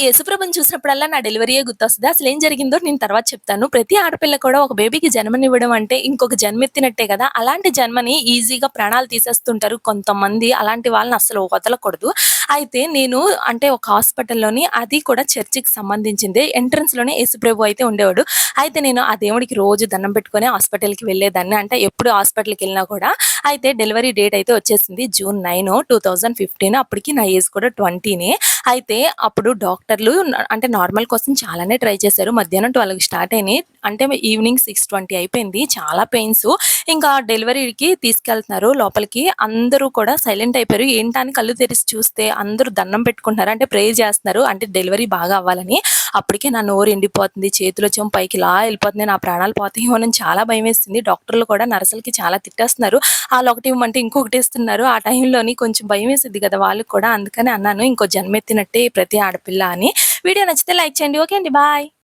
యేసుప్రభుని చూసినప్పుడల్లా నా డెలివరీయే అసలు ఏం జరిగిందో నేను తర్వాత చెప్తాను. ప్రతి ఆడపిల్ల కూడా ఒక బేబీకి జన్మనివ్వడం అంటే ఇంకొక జన్మెత్తినట్టే కదా అలాంటి జన్మని ఈజీగా ప్రాణాలు తీసేస్తుంటారు కొంతమంది. అలాంటి వాళ్ళని అసలు వదలకూడదు. అయితే నేను అంటే ఒక హాస్పిటల్‌లోని అది కూడా చర్చికి సంబంధించింది ఎంట్రన్స్‌లోనే యేసుప్రభు అయితే ఉండేవాడు. అయితే నేను ఆ దేవుడికి రోజు దండం పెట్టుకొని హాస్పిటల్‌కి వెళ్ళేదాన్ని. అంటే ఎప్పుడు హాస్పిటల్కి వెళ్ళినా కూడా అయితే డెలివరీ డేట్ అయితే వచ్చేసింది. జూన్ 9 2015 అప్పటికి నా ఏజ్ కూడా 20నే. అయితే అప్పుడు డాక్టర్లు అంటే నార్మల్ కోసం చాలానే ట్రై చేశారు. మధ్యాహ్నం 12కి స్టార్ట్ అయినాయి. అంటే ఈవినింగ్ 6:20 అయిపోయింది. చాలా పెయిన్స్. ఇంకా డెలివరీకి తీసుకెళ్తున్నారు లోపలికి. అందరూ కూడా సైలెంట్ అయిపోయారు. ఏంటని అని కళ్ళు తెరిచి చూస్తే అందరూ దండం పెట్టుకుంటున్నారు. అంటే ప్రే చేస్తున్నారు. అంటే డెలివరీ బాగా అవ్వాలని. అప్పటికే నా నోరు ఎండిపోతుంది. చేతులు వచ్చాం పైకి ఇలా వెళ్ళిపోతుంది నా ప్రాణాలు పోతాయేమోనని చాలా భయమేసింది. డాక్టర్లు కూడా నర్సులకి చాలా తిట్టేస్తున్నారు. ఆళ్ళొకటి ఇవ్వమంటే ఇంకొకటి ఇస్తున్నారు. ఆ టైంలోని కొంచెం భయం వేసింది కదా వాళ్ళకి కూడా. అందుకని అన్నాను ఇంకో జన్మెత్తినట్టే ప్రతి ఆడపిల్ల అని. వీడియో నచ్చితే లైక్ చేయండి. ఓకే అండి. బాయ్.